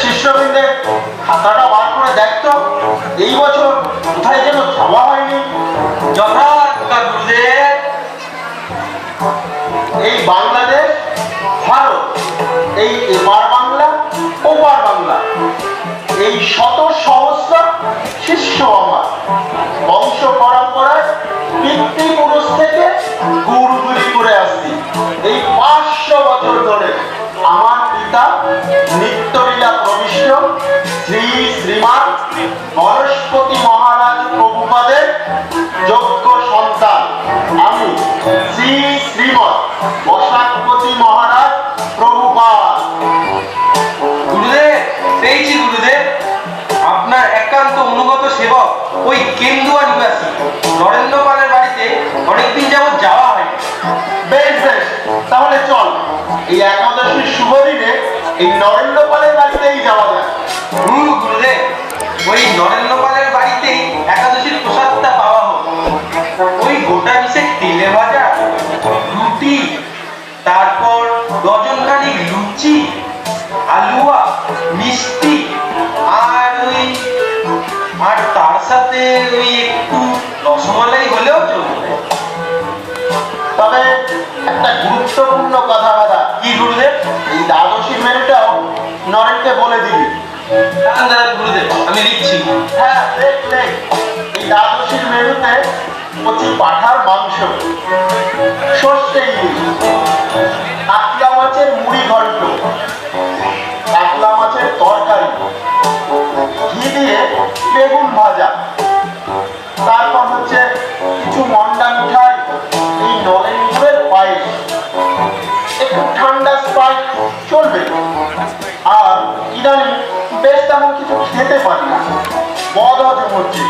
শিষ্যবৃন্দের খাতাটা বার করে দেখতো এই বছর কোথায় যেন যাওয়া হয়নি। এই বাংলাদেশ, ভারত, এই এপার বাংলা, ওপার বাংলা, এই শত সহস্র শিষ্য আমার। বংশ পরম্পরায় পিতৃপুরুষ থেকে গুরুগুলি করে আসছি। এই পাঁচশো বছর ধরে আমার পিতা নিত্যলীলা প্রবিষ্ট। শ্রী শ্রীমান বনস্পতি মহারাজ প্রভুপাদের যোগ্য সন্তান। আমি শ্রী শ্রীমৎ বসাকপতি মহারাজ প্রভুপাদ। গুরুদেব পেয়েছি গুরুদেব। আপনার একান্ত অনুগত সেবক ওই কেন্দুয়া নিবাসী। নরেন্দ্র পালের বাড়িতে অনেকদিন যাবত যাওয়া হয়নি। বেশ বেশ তাহলে চল। এই দিনে এই নরেন্দ্র পালের বাড়িতেই যাওয়া যায়। হুম গুরুদেব ওই নরেন্দ্র পালের বাড়িতেই একাদশীর প্রসাদটা পাওয়া হোক। ওই গোটা মিশে তেলে ভাজা রুটি তারপর ডজন লুচি হালুয়া মিষ্টি আর ওই আর তার সাথে ওই একটু রসমালাই হলেও চলবে। তবে একটা গুরুত্বপূর্ণ কথা দাদা কি গুরুদেব মেনুটাও নরেনকে বলে দিবি। দাঁড়ান গুরুদেব আমি লিখছি। হ্যাঁ দেখ দেখ। এই দ্বাদশীর মেনুতে কচি পাঠার মাংস সর্ষে ইলিশ। খেতে পারি না। বদ হজম হচ্ছে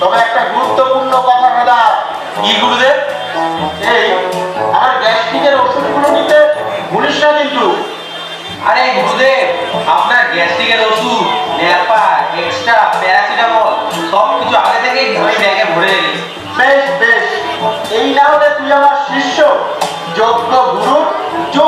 তবে একটা গুরুত্বপূর্ণ কথা দাদা। কি গুরুদেব? এই আমার গ্যাস্ট্রিকের ওষুধগুলো নিতে ভুলিস না কিন্তু। আরে গুরুদেব আপনার গ্যাস্ট্রিকের ওষুধ ন্যাপা এক্সট্রা প্যারাসিটামল সব কিছু আগে থেকেই আমি ব্যাগে ভরে রেখেছি। বেশ বেশ। এই না হলে তুই আমার শিষ্য যোগ্য গুরু যোগ্য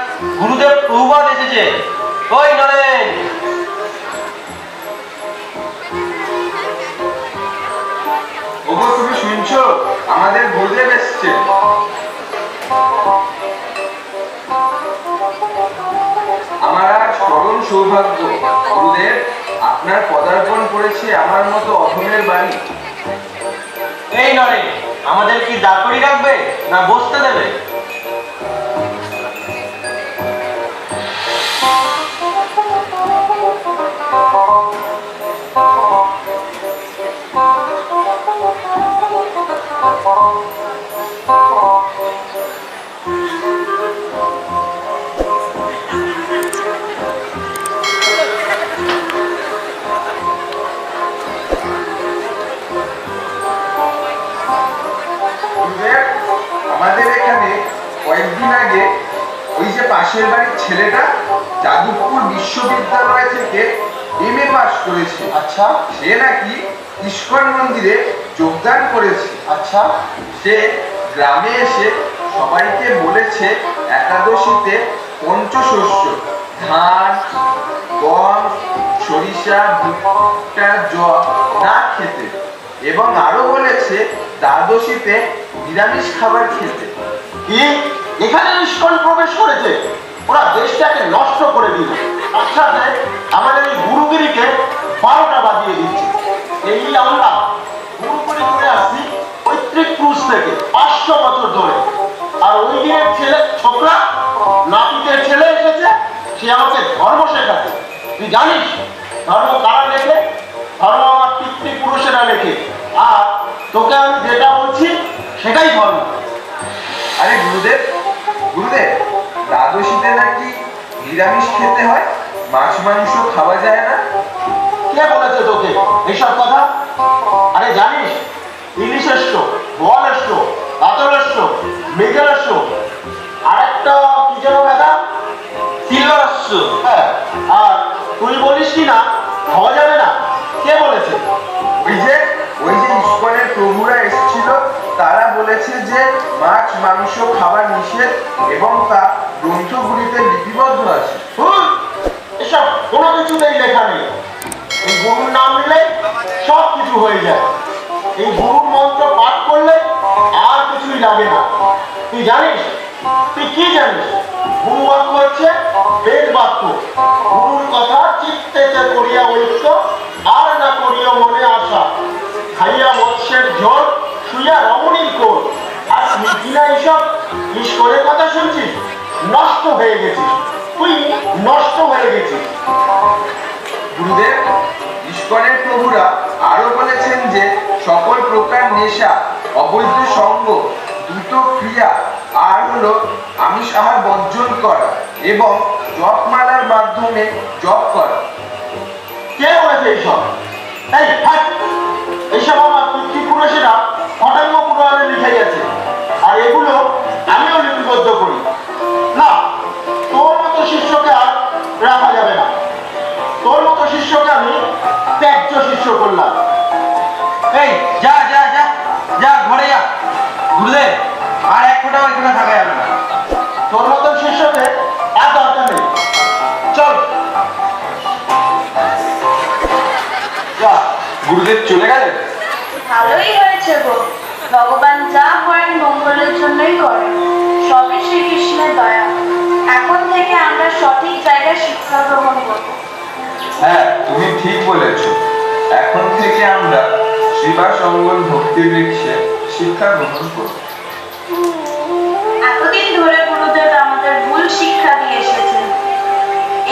গুরুদেব প্রভুপাদ এসেছে। ওই নরেন। ওগো তুমি শুনছো? আমাদের গুরুদেব এসছে। আমার আজ চরম সৌভাগ্য। গুরুদেব আপনার পদার্পণ করেছে আমার মতো অধমের বাড়ি। এই নরেন আমাদের কি দাঁড় করিয়ে রাখবে না বসতে দেবে? আমাদের এখানে কয়েকদিন আগে ওই যে পাশের বাড়ির ছেলেটা যাদবপুর বিশ্ববিদ্যালয় থেকে এম এ পাস করেছে। আচ্ছা। সে নাকি ইস্কন মন্দিরে যোগদান করেছে। আচ্ছা। সে গ্রামে এসে সবাইকে বলেছে একাদশীতে পঞ্চশস্য ধান গম সরিষা ভুট্টা জল না খেতে। এবং আরও বলেছে দ্বাদশীতে নিরামিষ খাবার খেতে। কি? এখানে নিষ্কল প্রবেশ করেছে? ওরা দেশটাকে নষ্ট করে দিল তার সাথে আমাদের এই গুরুগিরিকে বারোটা বাজিয়ে দিচ্ছে। এই আমরা গুরুগিরি করে আসছি পৈতৃক ক্রুজ থেকে পাঁচশো বছর ধরে। আর ওই দিনের ছেলে, ছোকরা নাপিতের ছেলে এসেছে, সে আমাকে ধর্ম শেখাতে তুই জানিস, ধর্ম কারা লেখে? ধর্ম আমার পিতৃপুরুষেরা লেখে। আর তোকে আমি যেটা বলছি, সেটাই ধর্ম। আরে গুরুদেব গুরুদেব দ্বাদশীতে নাকি নিরামিষ খেতে হয়? মাছ মাংস খাওয়া যায় না? কে বলেছে তোকে? এইসব কথা? আরে জানিস ইলিশ এসছো বল এসছো এসছো মৃগেল এসছো। আরেকটা কি যেন দাদা সিলভার হ্যাঁ আর তুই বলিস কি না খাওয়া যাবে না? কে বলেছে? ওই যে ওই যে ইস্কনের প্রভুরা এসেছিল তারা বলেছে যে মাছ মাংস খাওয়া নিষেধ এবং তা গ্রন্থগুলিতে লিপিবদ্ধ আছে। এসব কোনো কিছুতেই লেখা নেই। এই গুরুর নাম নিলে সব কিছু হয়ে যায়। এই গুরুর মন্ত্র পাঠ করলে আর কিছুই লাগে না। তুই জানিস? তুই কি জানিস? গুরু বাক্য হচ্ছে বেদ বাক্য। গুরুর কথা চিত্তেতে করিয়া ঐক্য, আর না করিয়া মনে আশা। খাইয়া মৎস্যের জল শুইয়া রমণীর কোল। আর তুই কিনা এইসব ঈশ্বরের কথা শুনছিস? নষ্ট হয়ে গেছিস তুই নষ্ট হয়ে গেছিস গুরুদেব ইস্কনের প্রভুরা আরও বলেছেন যে সকল প্রকার নেশা অবৈধ সঙ্গ দ্রুত ক্রিয়া আর হলো আমিষ আহার বর্জন করা এবং জপমালার মাধ্যমে জপ করা। কে বলেছে এইসব? এই থাক এইসব আমার পিতৃপুরুষেরা অটাঙ্গ পুরাণে লিখে গেছে আর এগুলো আমিও লিপিবদ্ধ করি। ত্যায্য শিষ্য করলাম। এই, যা যা যা যা, ঘরে যা। গুরুদেব আর এক ফোঁটাও এখানে থাকা যাবে না। তোর মতন শিষ্যকে আর দরকার নেই। চল। গুরুদেব চলে গেলেন? ভালোই হয়েছে গো। ভগবান যা করেন মঙ্গলের জন্যই করেন। সবই শ্রীকৃষ্ণের দয়া। এখন থেকে আমরা সঠিক জায়গায় শিক্ষা গ্রহণ করব। হ্যাঁ তুমি ঠিক বলেছ। এখন থেকে আমরা শিবা সঙ্গল ভক্তি বৃক্ষে শিক্ষা গ্রহণ করব। এতদিন ধরে গুরুদেব আমাদের ভুল শিক্ষা দিয়ে এসেছেন।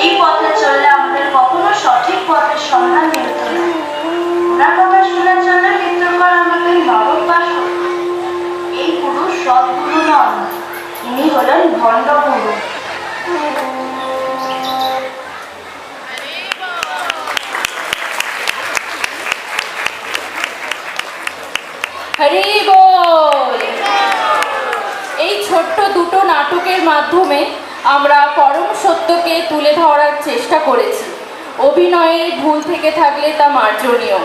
এই পথে চললে আমাদের কখনো সঠিক পথের সন্ধান মিলত না। দুটো নাটকের মাধ্যমে আমরা পরম সত্যকে তুলে ধরার চেষ্টা করেছি অভিনয়ে ভুল থেকে থাকলে তা মার্জনীয়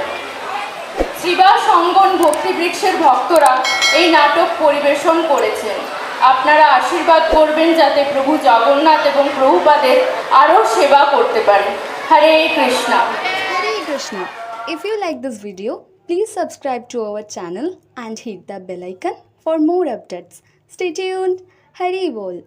শ্রীবাস অঙ্গন ভক্তিবৃক্ষের ভক্তরা এই নাটক পরিবেশন করেছেন আপনারা আশীর্বাদ করবেন যাতে প্রভু জগন্নাথ এবং প্রভুপাদের আরও সেবা করতে পারেন Hare Krishna Hare Krishna. If you like this video please subscribe to our channel and hit the for more updates. Stay tuned. हरी बोल।